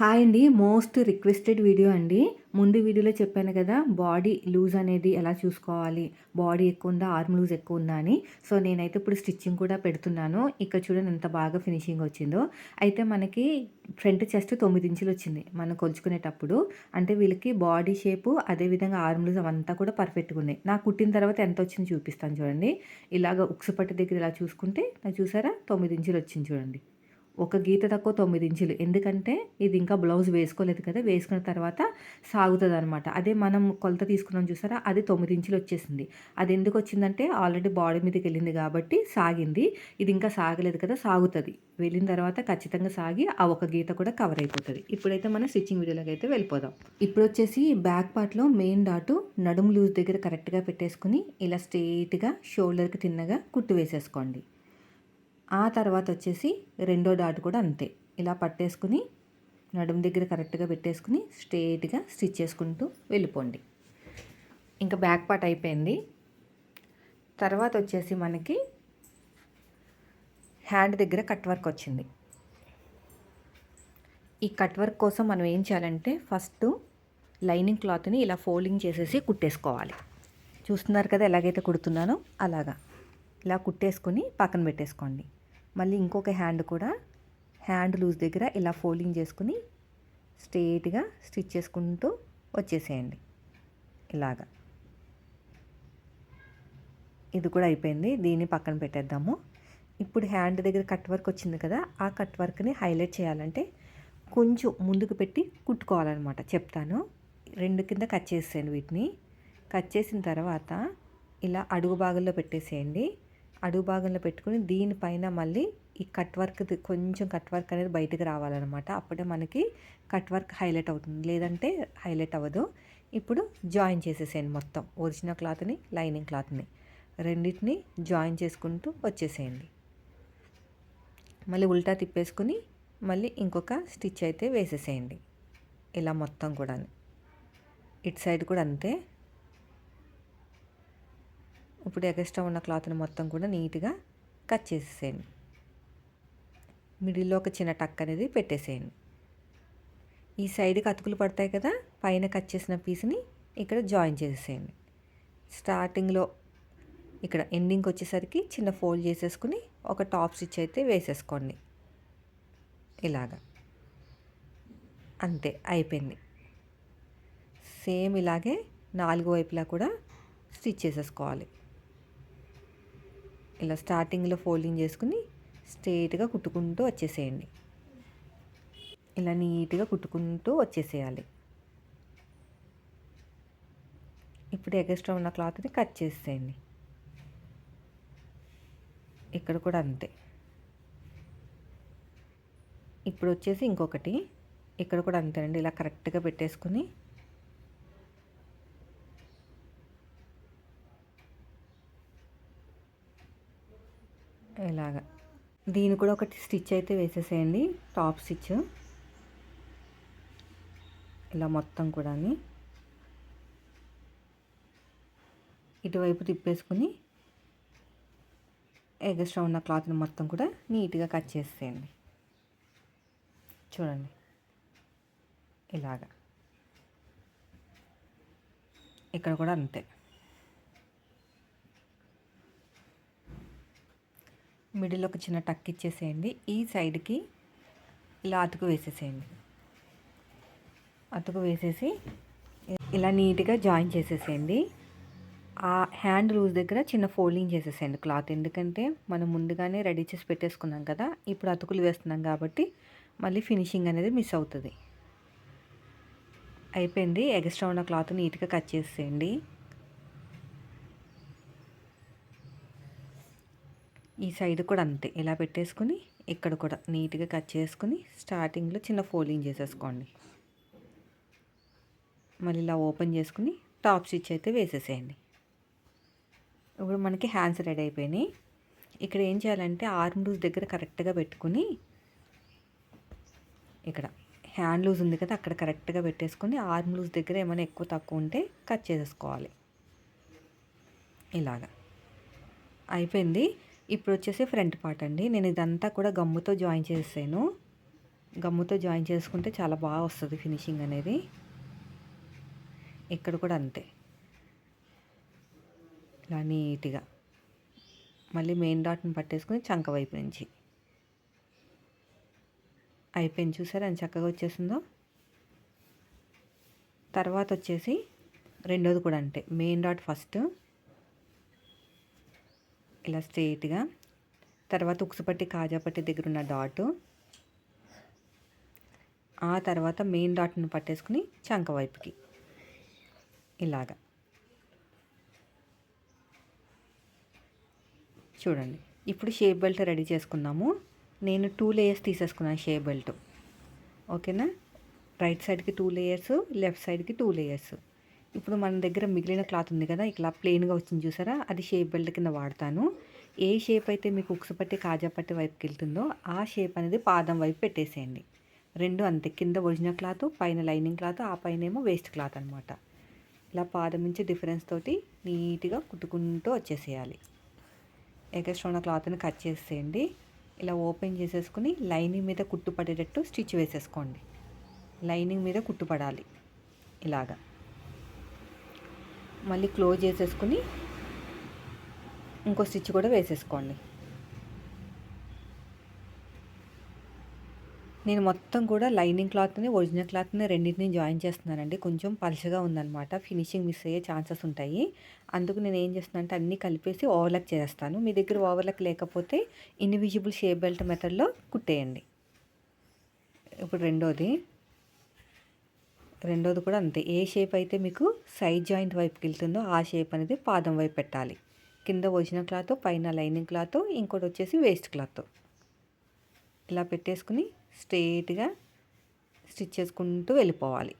Hi అండి. Most requested video అండి. ముందు వీడియోలో చెప్పాను కదా బాడీ లూజ్ అనేది ఎలా చూసుకోవాలి? బాడీ ఎక్కువ ఉందా? ఆర్మ్ లూజ్ ఎక్కువ ఉందా అని. సో నేనైతే ఇప్పుడు స్టిచ్చింగ్ కూడా పెడుతున్నాను. ఇక్కడ చూడండి ఎంత బాగా ఫినిషింగ్ వచ్చిందో. అయితే మనకి ఫ్రంట్ చెస్ట్ తొమ్మిది ఇంచులు వచ్చింది మనం కొలుచుకునేటప్పుడు. అంటే వీళ్ళకి బాడీ షేపు అదేవిధంగా ఆర్మ్ లూజ్ అవంతా కూడా పర్ఫెక్ట్గా ఉన్నాయి. నాకు కుట్టిన తర్వాత ఎంత వచ్చింది చూపిస్తాను చూడండి. ఇలాగ ఉక్సుపట్టి దగ్గర ఇలా చూసుకుంటే నాకు చూసారా? తొమ్మిది ఇంచులు వచ్చింది చూడండి. ఒక గీత తక్కువ తొమ్మిది ఇంచులు. ఎందుకంటే ఇది ఇంకా బ్లౌజ్ వేసుకోలేదు కదా వేసుకున్న తర్వాత సాగుతుంది అనమాట అదే మనం కొలత తీసుకున్నాం చూసారా అది తొమ్మిది ఇంచులు వచ్చేసింది. అది ఎందుకు వచ్చిందంటే ఆల్రెడీ బాడీ మీదకి వెళ్ళింది కాబట్టి సాగింది. ఇది ఇంకా సాగలేదు కదా సాగుతుంది. వెళ్ళిన తర్వాత ఖచ్చితంగా సాగి ఆ ఒక గీత కూడా కవర్ అయిపోతుంది. ఇప్పుడైతే మనం స్టిచ్చింగ్ వీడియోలోకి అయితే వెళ్ళిపోదాం. ఇప్పుడు వచ్చేసి బ్యాక్ పార్ట్లో మెయిన్ డాటు నడుము లూజ్ దగ్గర కరెక్ట్గా పెట్టేసుకుని ఇలా స్ట్రెయిట్గా షోల్డర్కి తిన్నగా కుట్టు వేసేసుకోండి. ఆ తర్వాత వచ్చేసి రెండో డాట్ కూడా అంతే. ఇలా పట్టేసుకుని నడుము దగ్గర కరెక్ట్గా పెట్టేసుకుని స్ట్రేట్గా స్టిచ్ చేసుకుంటూ వెళ్ళిపోండి. ఇంకా బ్యాక్ పార్ట్ అయిపోయింది. తర్వాత వచ్చేసి మనకి హ్యాండ్ దగ్గర కట్ వర్క్ వచ్చింది. ఈ కట్ వర్క్ కోసం మనం ఏం చేయాలంటే ఫస్ట్ లైనింగ్ క్లాత్ని ఇలా ఫోల్డింగ్ చేసేసి కుట్టేసుకోవాలి. చూస్తున్నారు కదా ఎలాగైతే కుడుతున్నానో అలాగా. ఇలా కుట్టేసుకొని పక్కన పెట్టేసుకోండి. మళ్ళీ ఇంకొక హ్యాండ్ కూడా హ్యాండ్ లూజ్ దగ్గర ఇలా ఫోల్డింగ్ చేసుకుని స్ట్రేట్గా స్టిచ్ చేసుకుంటూ వచ్చేసేయండి. ఇలాగా. ఇది కూడా అయిపోయింది. దీన్ని పక్కన పెట్టేద్దాము. ఇప్పుడు హ్యాండ్ దగ్గర కట్ వర్క్ వచ్చింది కదా ఆ కట్ వర్క్ని హైలైట్ చేయాలంటే కొంచెం ముందుకు పెట్టి కుట్టుకోవాలన్నమాట. చెప్తాను. రెండు కింద కట్ చేసేయండి వీటిని. కట్ చేసిన తర్వాత ఇలా అడుగు భాగంలో పెట్టేసేయండి. అడుగు భాగంలో పెట్టుకుని దీనిపైన మళ్ళీ ఈ కట్ వర్క్ కొంచెం కట్ వర్క్ అనేది బయటకు రావాలన్నమాట. అప్పుడే మనకి కట్ వర్క్ హైలైట్ అవుతుంది. లేదంటే హైలైట్ అవ్వదు. ఇప్పుడు జాయిన్ చేసేసేయండి మొత్తం. ఒరిజినల్ క్లాత్ని లైనింగ్ క్లాత్ని రెండింటిని జాయిన్ చేసుకుంటూ వచ్చేసేయండి. మళ్ళీ ఉల్టా తిప్పేసుకుని మళ్ళీ ఇంకొక స్టిచ్ అయితే వేసేసేయండి. ఇలా మొత్తం కూడా ఇటు సైడ్ కూడా అంతే. ఇప్పుడు ఎగస్ట్రా ఉన్న క్లాత్ని మొత్తం కూడా నీట్గా కట్ చేసేసేయండి. మిడిల్లో ఒక చిన్న టక్ అనేది పెట్టేసేయండి. ఈ సైడ్కి అతుకులు పడతాయి కదా పైన కట్ చేసిన పీస్ని ఇక్కడ జాయిన్ చేసేసేయండి. స్టార్టింగ్లో ఇక్కడ ఎండింగ్కి వచ్చేసరికి చిన్న ఫోల్డ్ చేసేసుకుని ఒక టాప్ స్టిచ్ అయితే వేసేసుకోండి. ఇలాగా. అంతే అయిపోయింది. సేమ్ ఇలాగే నాలుగు వైపులా కూడా స్టిచ్ చేసేసుకోవాలి. ఇలా స్టార్టింగ్లో ఫోల్డింగ్ చేసుకుని స్ట్రేట్గా కుట్టుకుంటూ వచ్చేసేయండి. ఇలా నీట్గా కుట్టుకుంటూ వచ్చేసేయాలి. ఇప్పుడు ఎగస్ట్రా ఉన్న క్లాత్ని కట్ చేసేయండి. ఇక్కడ కూడా అంతే. ఇప్పుడు వచ్చేసి ఇంకొకటి. ఇక్కడ కూడా అంతేనండి. ఇలా కరెక్ట్గా పెట్టేసుకుని ఇలాగా. దీని కూడా ఒకటి స్టిచ్ అయితే వేసేసేయండి. Top stitch. ఇలా మొత్తం కూడా ఇటువైపు తిప్పేసుకుని ఎగస్ట్రా ఉన్న క్లాత్ని మొత్తం కూడా నీట్గా కట్ చేసేయండి. చూడండి. ఇలాగా. ఇక్కడ కూడా అంతే. మిడిల్ ఒక చిన్న టక్ ఇచ్చేసేయండి. ఈ సైడ్కి ఇలా అతుకు వేసేసేయండి. అతుకు వేసేసి ఇలా నీట్గా జాయిన్ చేసేసేయండి. ఆ హ్యాండ్ లూజ్ దగ్గర చిన్న ఫోల్డింగ్ చేసేసేయండి క్లాత్. ఎందుకంటే మనం ముందుగానే రెడీ చేసి పెట్టేసుకున్నాం కదా ఇప్పుడు అతుకులు వేస్తున్నాం కాబట్టి మళ్ళీ ఫినిషింగ్ అనేది మిస్ అవుతుంది. అయిపోయింది. ఎక్స్ట్రా ఉన్న క్లాత్ నీట్గా కట్ చేసేయండి. ఈ సైడ్ కూడా అంతే. ఇలా పెట్టేసుకుని ఇక్కడ కూడా నీట్గా కట్ చేసుకుని స్టార్టింగ్లో చిన్న ఫోల్డింగ్ చేసేసుకోండి. మళ్ళీ ఇలా ఓపెన్ చేసుకుని టాప్ స్టిచ్ అయితే వేసేసేయండి. ఇప్పుడు మనకి హ్యాండ్స్ రెడీ అయిపోయినాయి. ఇక్కడ ఏం చేయాలంటే ఆర్మ్ లూజ్ దగ్గర కరెక్ట్గా పెట్టుకుని ఇక్కడ హ్యాండ్ లూజ్ ఉంది కదా అక్కడ కరెక్ట్గా పెట్టేసుకొని ఆర్మ్ లూజ్ దగ్గర ఏమైనా ఎక్కువ తక్కువ ఉంటే కట్ చేసేసుకోవాలి. ఇలాగా. అయిపోయింది. ఇప్పుడు వచ్చేసి ఫ్రంట్ పార్ట్ అండి. నేను ఇదంతా కూడా గమ్ముతో జాయిన్ చేసాను గమ్ముతో జాయిన్ చేసుకుంటే చాలా బాగా వస్తుంది ఫినిషింగ్ అనేది. ఇక్కడ కూడా అంతే. ఇలా నీట్గా. మళ్ళీ మెయిన్ డాట్ని పట్టేసుకుని చంక వైపు నుంచి. అయిపోయింది చూసారా? ఎంత చక్కగా వచ్చేసిందో? తర్వాత వచ్చేసి రెండోది కూడా అంతే. Main dot first. ఇలా స్ట్రైట్గా తర్వాత ఉక్సుపట్టి కాజాపట్టి దగ్గర ఉన్న డాటు. ఆ తర్వాత మెయిన్ డాట్ను పట్టేసుకుని చంక వైపుకి. ఇలాగా. చూడండి. ఇప్పుడు షేప్ బెల్ట్ రెడీ చేసుకున్నాము నేను టూ లేయర్స్ తీసేసుకున్నాను షేప్ బెల్ట్. ఓకేనా? రైట్ సైడ్కి టూ లేయర్స్ లెఫ్ట్ సైడ్కి టూ లేయర్స్. ఇప్పుడు మన దగ్గర మిగిలిన క్లాత్ ఉంది కదా ఇట్లా ప్లెయిన్గా వచ్చింది చూసారా? అది షేప్ బెల్ట్ కింద వాడతాను. ఏ షేప్ అయితే మీకు ఉక్సు పట్టి కాజా పట్టి వైపుకి వెళ్తుందో ఆ షేప్ అనేది పాదం వైపు పెట్టేసేయండి. రెండు అంతే కింద ఒరిజినల్ క్లాత్ పైన లైనింగ్ క్లాత్ ఆ పైన ఏమో వేస్ట్ క్లాత్ అనమాట ఇలా పాదం నుంచి డిఫరెన్స్ తోటి నీట్గా కుట్టుకుంటూ వచ్చేసేయాలి. ఎగస్ట్రా ఉన్న క్లాత్ని కట్ చేసేయండి. ఇలా ఓపెన్ చేసేసుకుని లైనింగ్ మీద కుట్టు పడేటట్టు స్టిచ్ వేసేసుకోండి. లైనింగ్ మీద కుట్టు పడాలి. ఇలాగా. మళ్ళీ క్లోజ్ చేసేసుకుని ఇంకో స్టిచ్ కూడా వేసేసుకోండి. నేను మొత్తం కూడా లైనింగ్ క్లాత్ని ఒరిజినల్ క్లాత్ని రెండింటిని జాయిన్ చేస్తున్నానండి. కొంచెం పలుచగా ఉందనమాట ఫినిషింగ్ మిస్ అయ్యే ఛాన్సెస్ ఉంటాయి. అందుకు నేను ఏం చేస్తున్నాను అంటే అన్నీ కలిపేసి ఓవర్లక్ చేస్తాను మీ దగ్గర ఓవర్లక్ లేకపోతే ఇన్విజిబుల్ షేప్ బెల్ట్ మెథడ్లో కుట్టేయండి. ఇప్పుడు రెండోది. రెండోది కూడా అంతే. ఏ షేప్ అయితే మీకు సైడ్ జాయింట్ వైపుకి వెళ్తుందో ఆ షేప్ అనేది పాదం వైపు పెట్టాలి. కింద వచ్చిన క్లాత్ పైన లైనింగ్ క్లాత్ ఇంకోటి వచ్చేసి వేస్ట్ క్లాత్. ఇలా పెట్టేసుకుని స్ట్రేట్గా స్టిచ్ చేసుకుంటూ వెళ్ళిపోవాలి.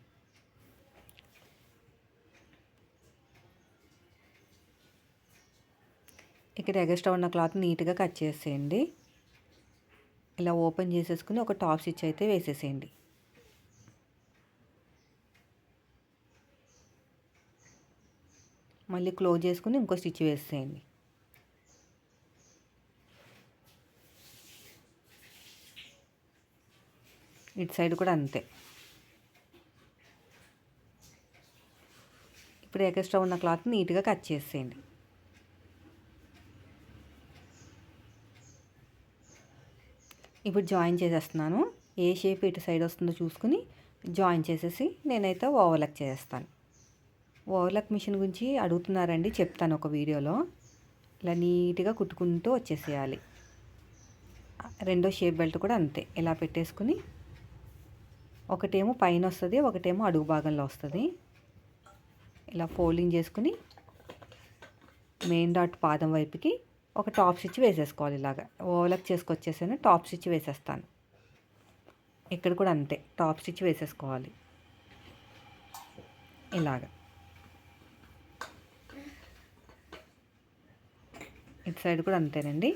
ఇక్కడ ఎగస్ట్రా ఉన్న క్లాత్ నీట్గా కట్ చేసేయండి. ఇలా ఓపెన్ చేసేసుకుని ఒక టాప్ స్టిచ్ అయితే వేసేసేయండి. మళ్ళీ క్లోజ్ చేసుకుని ఇంకో స్టిచ్ వేసేయండి. ఇటు సైడ్ కూడా అంతే. ఇప్పుడు ఎక్స్ట్రా ఉన్న క్లాత్ నీట్గా కట్ చేసేయండి. ఇప్పుడు జాయిన్ చేసేస్తున్నాను. ఏ షేప్ ఇటు సైడ్ వస్తుందో చూసుకుని జాయిన్ చేసేసి నేనైతే ఓవర్లక్ చేస్తాను ఓవర్లక్ మిషన్ గురించి అడుగుతున్నారండి చెప్తాను ఒక వీడియోలో. ఇలా నీట్గా కుట్టుకుంటూ వచ్చేసేయాలి. రెండో షేప్ బెల్ట్ కూడా అంతే ఇలా పెట్టేసుకుని ఒకటేమో పైన వస్తుంది ఒకటేమో అడుగు భాగంలో వస్తుంది. ఇలా ఫోల్డింగ్ చేసుకుని మెయిన్ డాట్ పాదం వైపుకి ఒక టాప్ స్టిచ్ వేసేసుకోవాలి ఇలాగా. ఓవర్లక్ చేసుకొచ్చేసాను టాప్ స్టిచ్ వేసేస్తాను. ఇక్కడ కూడా అంతే టాప్ స్టిచ్ వేసేసుకోవాలి. ఇలాగా. ఇటు సైడ్ కూడా అంతేనండి.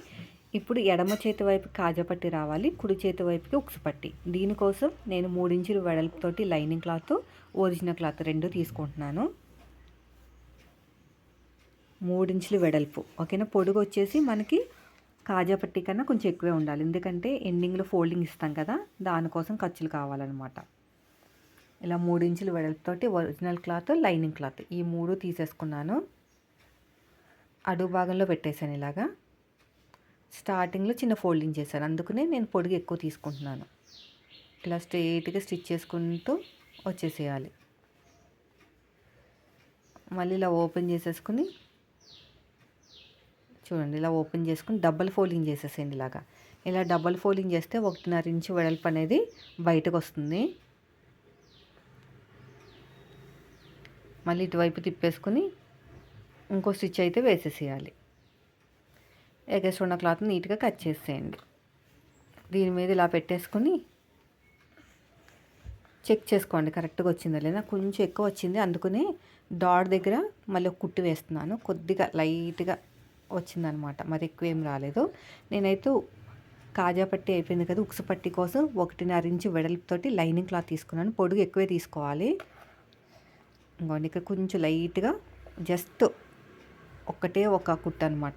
ఇప్పుడు ఎడమ చేతి వైపు కాజపట్టి రావాలి కుడి చేతి వైపుకి ఉక్సుపట్టి దీనికోసం నేను మూడించులు వెడల్పుతోటి లైనింగ్ క్లాత్ ఒరిజినల్ క్లాత్ రెండు తీసుకుంటున్నాను. మూడించులు వెడల్పు. ఓకేనా? పొడుగు వచ్చేసి మనకి కాజాపట్టి కన్నా కొంచెం ఎక్కువే ఉండాలి. ఎందుకంటే ఎండింగ్లో ఫోల్డింగ్ ఇస్తాం కదా దానికోసం ఖర్చులు కావాలన్నమాట. ఇలా మూడించులు వెడల్పుతోటి ఒరిజినల్ క్లాత్ లైనింగ్ క్లాత్ ఈ మూడు తీసేసుకున్నాను. అడుగు భాగంలో పెట్టేశాను ఇలాగా. స్టార్టింగ్లో చిన్న ఫోల్డింగ్ చేశాను. అందుకనే నేను పొడుగు ఎక్కువ తీసుకుంటున్నాను. ఇలా స్ట్రెయిట్గా స్టిచ్ చేసుకుంటూ వచ్చేసేయాలి. మళ్ళీ ఇలా ఓపెన్ చేసేసుకుని చూడండి ఇలా ఓపెన్ చేసుకుని డబల్ ఫోల్డింగ్ చేసేసేయండి ఇలాగా. ఇలా డబల్ ఫోల్డింగ్ చేస్తే ఒకటిన్నర ఇంచు వెడల్పు అనేది బయటకు వస్తుంది. మళ్ళీ ఇటువైపు తిప్పేసుకుని ఇంకో స్టిచ్ అయితే వేసేసేయాలి. ఎగస్ట్ ఉన్న క్లాత్ నీట్గా కట్ చేసేయండి. దీని మీద ఇలా పెట్టేసుకుని చెక్ చేసుకోండి కరెక్ట్గా వచ్చిందా లేదా. కొంచెం ఎక్కువ వచ్చింది అందుకనే డాట్ దగ్గర మళ్ళీ ఒక కుట్టు వేస్తున్నాను. కొద్దిగా లైట్గా వచ్చిందనమాట. మరి ఎక్కువ ఏం రాలేదు. నేనైతే కాజా పట్టి అయిపోయింది కదా ఉక్సు పట్టి కోసం ఒకటిన్నర ఇంచు వెడల్పుతోటి లైనింగ్ క్లాత్ తీసుకున్నాను. పొడుగు ఎక్కువే తీసుకోవాలి. ఇంకోండి ఇక్కడ కొంచెం లైట్గా జస్ట్ ఒక్కటే ఒక కుట్ట అనమాట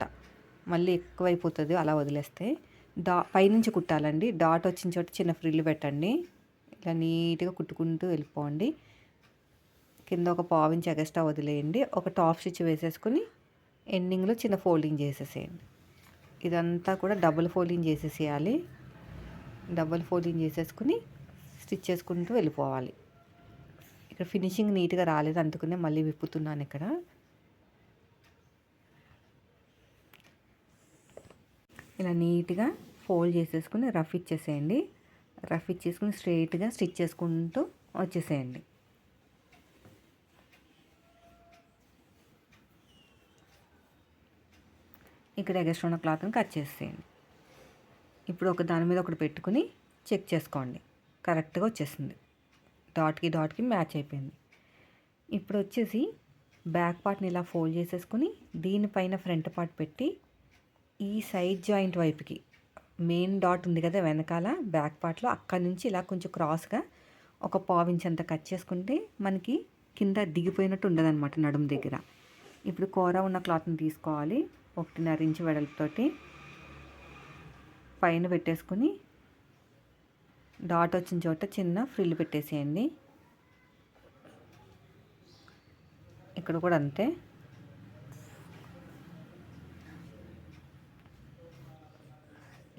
మళ్ళీ ఎక్కువైపోతుంది అలా వదిలేస్తే. డా పైనుంచి కుట్టాలండి. డాట్ వచ్చిన చోట చిన్న ఫ్రిల్ పెట్టండి. ఇలా నీట్గా కుట్టుకుంటూ వెళ్ళిపోండి. కింద ఒక పావించి ఎగస్ట్రా వదిలేయండి. ఒక టాప్ స్టిచ్ వేసేసుకుని ఎండింగ్లో చిన్న ఫోల్డింగ్ చేసేసేయండి. ఇదంతా కూడా డబుల్ ఫోల్డింగ్ చేసేసేయాలి. డబుల్ ఫోల్డింగ్ చేసేసుకుని స్టిచ్ చేసుకుంటూ వెళ్ళిపోవాలి. ఇక్కడ ఫినిషింగ్ నీట్గా రాలేదు అందుకనే మళ్ళీ విప్పుతున్నాను ఇక్కడ. ఇలా నీట్గా ఫోల్డ్ చేసేసుకుని రఫ్ ఇచ్చేసేయండి. రఫ్ ఇచ్చేసుకుని స్ట్రైట్గా స్టిచ్ చేసుకుంటూ వచ్చేసేయండి. ఇక్కడ ఎగస్ట్ ఉన్న క్లాత్ని కట్ చేసేయండి ఇప్పుడు ఒక దాని మీద ఒకటి పెట్టుకుని చెక్ చేసుకోండి. కరెక్ట్గా వచ్చేసింది. డాట్కి డాట్కి మ్యాచ్ అయిపోయింది. ఇప్పుడు వచ్చేసి బ్యాక్ పార్ట్ని ఇలా ఫోల్డ్ చేసేసుకుని దీనిపైన ఫ్రంట్ పార్ట్ పెట్టి ఈ సైడ్ జాయింట్ వైపుకి మెయిన్ డాట్ ఉంది కదా వెనకాల బ్యాక్ పార్ట్లో అక్కడి నుంచి ఇలా కొంచెం క్రాస్గా ఒక పావించ్ అంత కట్ చేసుకుంటే మనకి కింద దిగిపోయినట్టు ఉండదన్నమాట నడుము దగ్గర. ఇప్పుడు కూర ఉన్న క్లాత్ని తీసుకోవాలి ఒకటిన్నర ఇంచు వెడల్పుతోటి పైన పెట్టేసుకుని డాట్ వచ్చిన చోట చిన్న ఫ్రిల్ పెట్టేసేయండి. ఇక్కడ కూడా అంతే.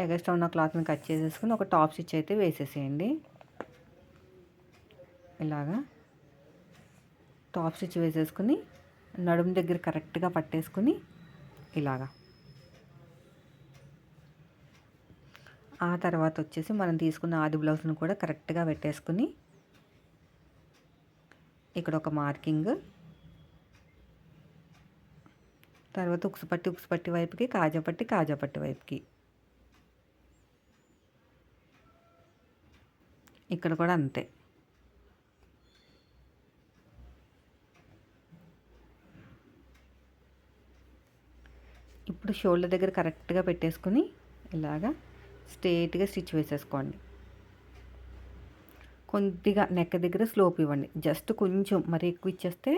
ఎగస్ట్రా ఉన్న క్లాత్ని కట్ చేసేసుకుని ఒక టాప్ స్టిచ్ అయితే వేసేసేయండి. ఇలాగా టాప్ స్టిచ్ వేసేసుకుని నడుము దగ్గర కరెక్ట్గా పట్టేసుకుని ఇలాగా. ఆ తర్వాత వచ్చేసి మనం తీసుకున్న ఆది బ్లౌజ్ను కూడా కరెక్ట్గా పెట్టేసుకుని ఇక్కడ ఒక మార్కింగ్. తర్వాత ఉక్సుపట్టి ఉక్సుపట్టి వైపుకి కాజాపట్టి కాజాపట్టి వైపుకి. ఇక్కడ కూడా అంతే. ఇప్పుడు షోల్డర్ దగ్గర కరెక్ట్గా పెట్టేసుకుని ఇలాగా స్ట్రేట్గా స్టిచ్ వేసేసుకోండి. కొద్దిగా నెక్ దగ్గర స్లోప్ ఇవ్వండి. జస్ట్ కొంచెం మరి ఎక్కువ ఇచ్చేస్తే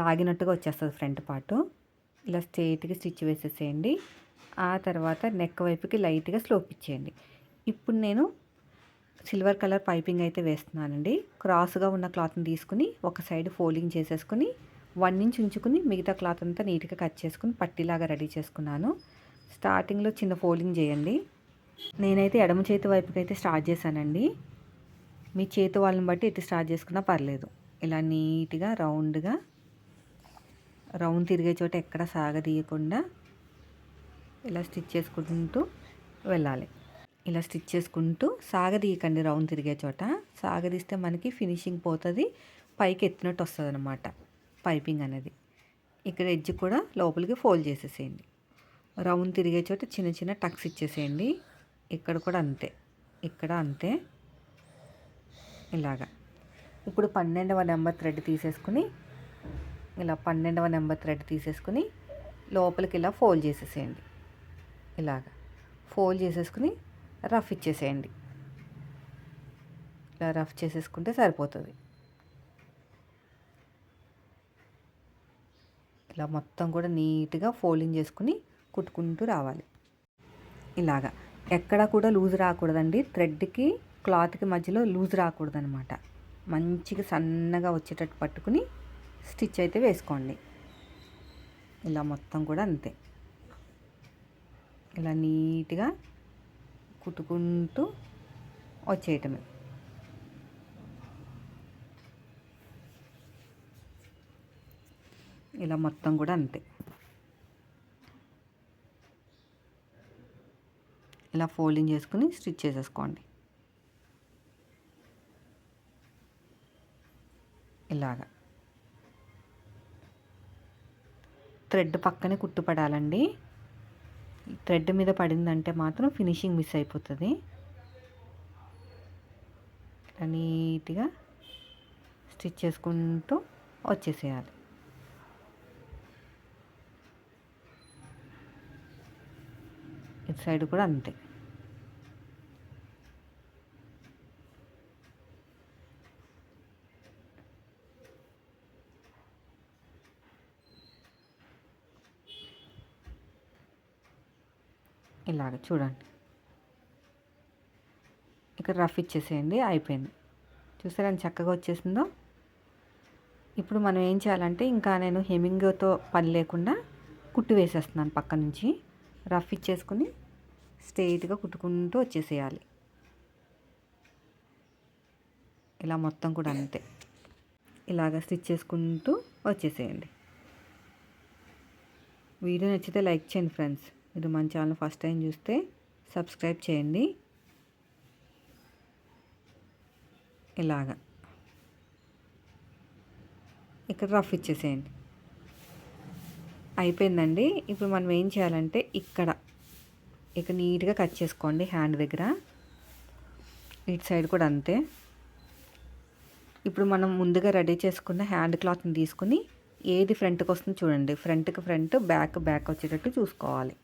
లాగినట్టుగా వచ్చేస్తుంది ఫ్రంట్ పార్ట్. ఇలా స్ట్రేట్గా స్టిచ్ వేసేసేయండి. ఆ తర్వాత నెక్ వైపుకి లైట్గా స్లోప్ ఇచ్చేయండి. ఇప్పుడు నేను సిల్వర్ కలర్ పైపింగ్ అయితే వేస్తున్నానండి. క్రాస్గా ఉన్న క్లాత్ని తీసుకుని ఒక సైడ్ ఫోల్డింగ్ చేసేసుకుని వన్ ఇంచ్ ఉంచుకుని మిగతా క్లాత్ అంతా నీట్గా కట్ చేసుకుని పట్టిలాగా రెడీ చేసుకున్నాను. స్టార్టింగ్లో చిన్న ఫోల్డింగ్ చేయండి. నేనైతే ఎడమ చేతి వైపుకైతే స్టార్ట్ చేశానండి. మీ చేతి వాళ్ళని బట్టి ఎటు స్టార్ట్ చేసుకున్నా పర్లేదు. ఇలా నీట్గా రౌండ్గా రౌండ్ తిరిగే చోట ఎక్కడ సాగదీయకుండా ఇలా స్టిచ్ చేసుకుంటూ వెళ్ళాలి. ఇలా స్టిచ్ చేసుకుంటూ సాగదీయకండి రౌండ్ తిరిగే చోట. సాగదీస్తే మనకి ఫినిషింగ్ పోతుంది. పైకి ఎత్తినట్టు వస్తుంది అనమాట పైపింగ్ అనేది. ఇక్కడ ఎడ్జ్ కూడా లోపలికి ఫోల్డ్ చేసేసేయండి. రౌండ్ తిరిగే చోట చిన్న చిన్న టక్స్ ఇచ్చేసేయండి. ఇక్కడ కూడా అంతే. ఇక్కడ అంతే. ఇలాగా. ఇప్పుడు పన్నెండవ నెంబర్ థ్రెడ్ తీసేసుకుని ఇలా పన్నెండవ నెంబర్ థ్రెడ్ తీసేసుకుని లోపలికి ఇలా ఫోల్డ్ చేసేసేయండి. ఇలాగా. ఫోల్డ్ చేసేసుకుని రఫ్ ఇచ్చేసేయండి. ఇలా రఫ్ చేసేసుకుంటే సరిపోతుంది. ఇలా మొత్తం కూడా నీట్గా ఫోల్డింగ్ చేసుకుని కుట్టుకుంటూ రావాలి. ఇలాగా. ఎక్కడ కూడా లూజ్ రాకూడదండి. థ్రెడ్కి క్లాత్కి మధ్యలో లూజ్ రాకూడదనమాట. మంచిగా సన్నగా వచ్చేటట్టు పట్టుకుని స్టిచ్ అయితే వేసుకోండి. ఇలా మొత్తం కూడా అంతే. ఇలా నీట్గా కుట్టుకుంటూ వచ్చేయటమే. ఇలా మొత్తం కూడా అంతే. ఇలా ఫోల్డింగ్ చేసుకుని స్టిచ్ చేసేసుకోండి. ఇలాగా. థ్రెడ్ పక్కనే కుట్టుపడాలండి. థ్రెడ్ మీద పడిందంటే మాత్రం ఫినిషింగ్ మిస్ అయిపోతుంది. నీట్గా స్టిచ్ చేసుకుంటూ వచ్చేసేయాలి. ఇటు సైడ్ కూడా అంతే. ఇలాగ చూడండి. ఇక్కడ రఫ్ ఇచ్చేసేయండి అయిపోయింది. చూసారా ఎంత చక్కగా వచ్చేసిందో? ఇప్పుడు మనం ఏం చేయాలంటే ఇంకా నేను హెమింగ్తో పని లేకుండా కుట్టు వేసేస్తున్నాను పక్క నుంచి. రఫ్ ఇచ్చేసుకుని స్ట్రెయిట్గా కుట్టుకుంటూ వచ్చేసేయాలి. ఇలా మొత్తం కూడా అంతే. ఇలాగ స్టిచ్ చేసుకుంటూ వచ్చేసేయండి. వీడియో నచ్చితే లైక్ చేయండి ఫ్రెండ్స్. మీరు మన ఛానల్ ఫస్ట్ టైం చూస్తే సబ్స్క్రైబ్ చేయండి. ఇలాగా. ఇక్కడ రఫ్ ఇచ్చేసేయండి. అయిపోయిందండి. ఇప్పుడు మనం ఏం చేయాలంటే ఇక్కడ ఇక్కడ నీట్గా కట్ చేసుకోండి హ్యాండ్ దగ్గర. ఇటు సైడ్ కూడా అంతే. ఇప్పుడు మనం ముందుగా రెడీ చేసుకున్న హ్యాండ్ క్లాత్ని తీసుకుని ఏది ఫ్రంట్కి వస్తుందో చూడండి. ఫ్రంట్కి ఫ్రంట్ బ్యాక్ బ్యాక్ వచ్చేటట్టు చూసుకోవాలి.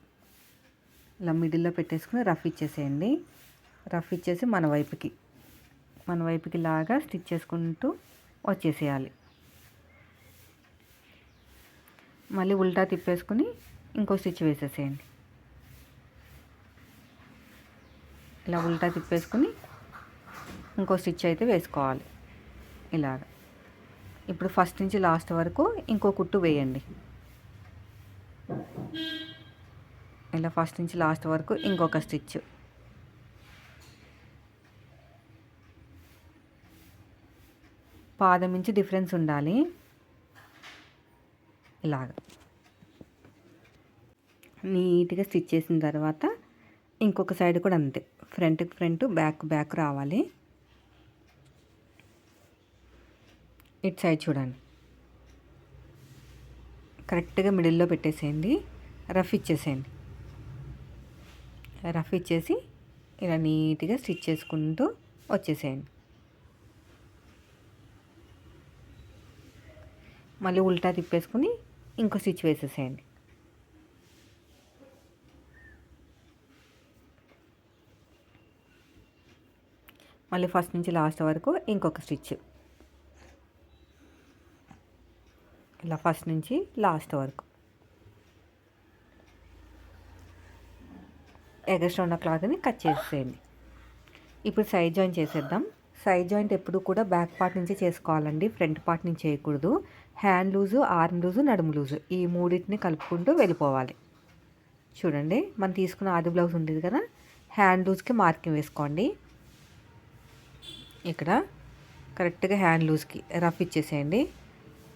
ఇలా మిడిల్లో పెట్టేసుకుని రఫ్ ఇచ్చేసేయండి. రఫ్ ఇచ్చేసి మన వైపుకి. మన వైపుకి లాగా స్టిచ్ చేసుకుంటూ వచ్చేసేయాలి. మళ్ళీ ఉల్టా తిప్పేసుకుని ఇంకో స్టిచ్ వేసేసేయండి. ఇలా ఉల్టా తిప్పేసుకుని ఇంకో స్టిచ్ అయితే వేసుకోవాలి. ఇలాగ. ఇప్పుడు ఫస్ట్ నుంచి లాస్ట్ వరకు ఇంకో కుట్టు వేయండి. ఇలా ఫస్ట్ నుంచి లాస్ట్ వరకు ఇంకొక స్టిచ్. పాదం నుంచి డిఫరెన్స్ ఉండాలి. ఇలాగ. నీట్గా స్టిచ్ చేసిన తర్వాత ఇంకొక సైడ్ కూడా అంతే. ఫ్రంట్కి ఫ్రంట్ బ్యాక్ బ్యాక్ రావాలి. ఇటు సైడ్ చూడండి. కరెక్ట్గా మిడిల్లో పెట్టేసేయండి. రఫ్ ఇచ్చేసేయండి. రఫ్ ఇచ్చేసి ఇలా నీట్గా స్టిచ్ చేసుకుంటూ వచ్చేసేయండి. మళ్ళీ ఉల్టా తిప్పేసుకుని ఇంకో స్టిచ్ వేసేసేయండి. మళ్ళీ ఫస్ట్ నుంచి లాస్ట్ వరకు ఇంకొక స్టిచ్. ఇలా ఫస్ట్ నుంచి లాస్ట్ వరకు. ఎగస్ట్రా ఉన్న క్లాత్ని కట్ చేసేయండి. ఇప్పుడు సైడ్ జాయింట్ చేసేద్దాం. సైడ్ జాయింట్ ఎప్పుడు కూడా బ్యాక్ పార్ట్ నుంచి చేసుకోవాలండి. ఫ్రంట్ పార్ట్ నుంచి చేయకూడదు. హ్యాండ్ లూజు ఆర్మ్ లూజు నడుము లూజు ఈ మూడింటిని కలుపుకుంటూ వెళ్ళిపోవాలి. చూడండి మనం తీసుకున్న ఆది బ్లౌజ్ ఉండేది కదా? హ్యాండ్ లూజ్కి మార్కింగ్ వేసుకోండి. ఇక్కడ కరెక్ట్గా హ్యాండ్ లూజ్కి రఫ్ ఇచ్చేసేయండి.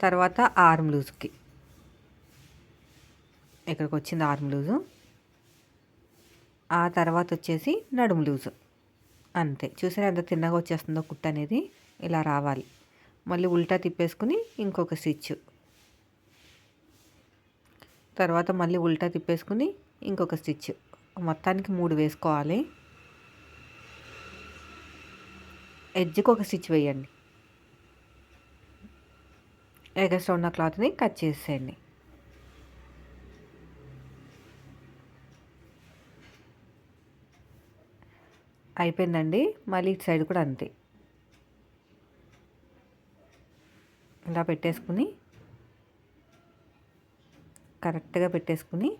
తర్వాత ఆర్మ్ లూజ్కి. ఇక్కడికి వచ్చింది ఆర్మ్ లూజు. ఆ తర్వాత వచ్చేసి నడుము లూజు. అంతే. చూసారా ఎంత తిన్నగా వచ్చేస్తుందో కుట్ట అనేది ఇలా రావాలి. మళ్ళీ ఉల్టా తిప్పేసుకుని ఇంకొక స్టిచ్. తర్వాత మళ్ళీ ఉల్టా తిప్పేసుకుని ఇంకొక స్టిచ్. మొత్తానికి మూడు వేసుకోవాలి. ఎడ్జ్కి ఒక స్టిచ్ వేయండి. ఎగస్ట్ ఉన్న క్లాత్ని కట్ చేసేయండి. అయిపోయిందండి. మళ్ళీ ఇటు సైడ్ కూడా అంతే. ఇలా పెట్టేసుకుని కరెక్ట్గా పెట్టేసుకుని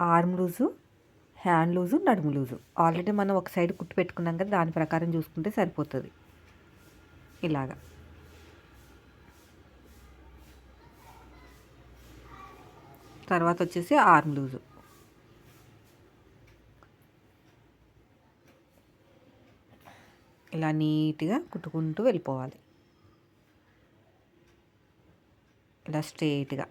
ఆర్మ్ లూజు హ్యాండ్ లూజు నడుము లూజు. ఆల్రెడీ మనం ఒక సైడ్ కుట్టు పెట్టుకున్నాం కదా దాని ప్రకారం చూసుకుంటే సరిపోతుంది. ఇలాగా. తర్వాత వచ్చేసి ఆర్మ్ లూజు. ఇలా నీట్గా కుట్టుకుంటూ వెళ్ళిపోవాలి. ఇలా స్ట్రెయిట్గా.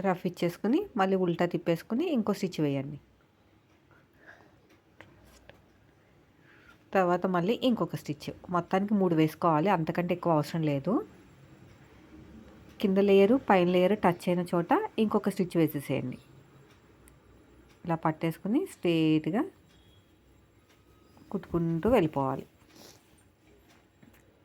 రఫ్ ఇచ్చేసుకుని మళ్ళీ ఉల్టా తిప్పేసుకుని ఇంకో స్టిచ్ వేయండి. తర్వాత మళ్ళీ ఇంకొక స్టిచ్. మొత్తానికి మూడు వేసుకోవాలి అంతకంటే ఎక్కువ అవసరం లేదు. కింద లేయరు పైన లేయరు టచ్ అయిన చోట ఇంకొక స్టిచ్ వేసేసేయండి. ఇలా పట్టేసుకుని స్ట్రేట్గా కుట్టుకుంటూ వెళ్ళిపోవాలి.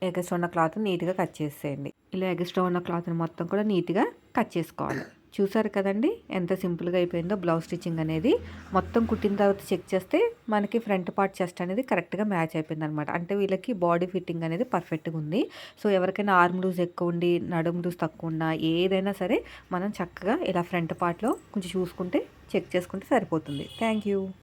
ఎగస్ట్రా ఉన్న క్లాత్ నీట్గా కట్ చేసేయండి. ఇలా ఎగస్ట్రా ఉన్న క్లాత్ని మొత్తం కూడా నీట్గా కట్ చేసుకోవాలి. చూసారు కదండి? ఎంత సింపుల్గా అయిపోయిందో బ్లౌజ్ స్టిచ్చింగ్ అనేది. మొత్తం కుట్టిన తర్వాత చెక్ చేస్తే మనకి ఫ్రంట్ పార్ట్ చెస్ట్ అనేది కరెక్ట్గా మ్యాచ్ అయిపోయింది అనమాట అంటే వీళ్ళకి బాడీ ఫిట్టింగ్ అనేది పర్ఫెక్ట్గా ఉంది. సో ఎవరికైనా ఆర్మ్ లూజ్ ఎక్కువ ఉండి నడుము లూజ్ తక్కువ ఉన్నా ఏదైనా సరే మనం చక్కగా ఇలా ఫ్రంట్ పార్ట్లో కొంచెం చూసుకుంటే చెక్ చేసుకుంటే సరిపోతుంది. Thank you.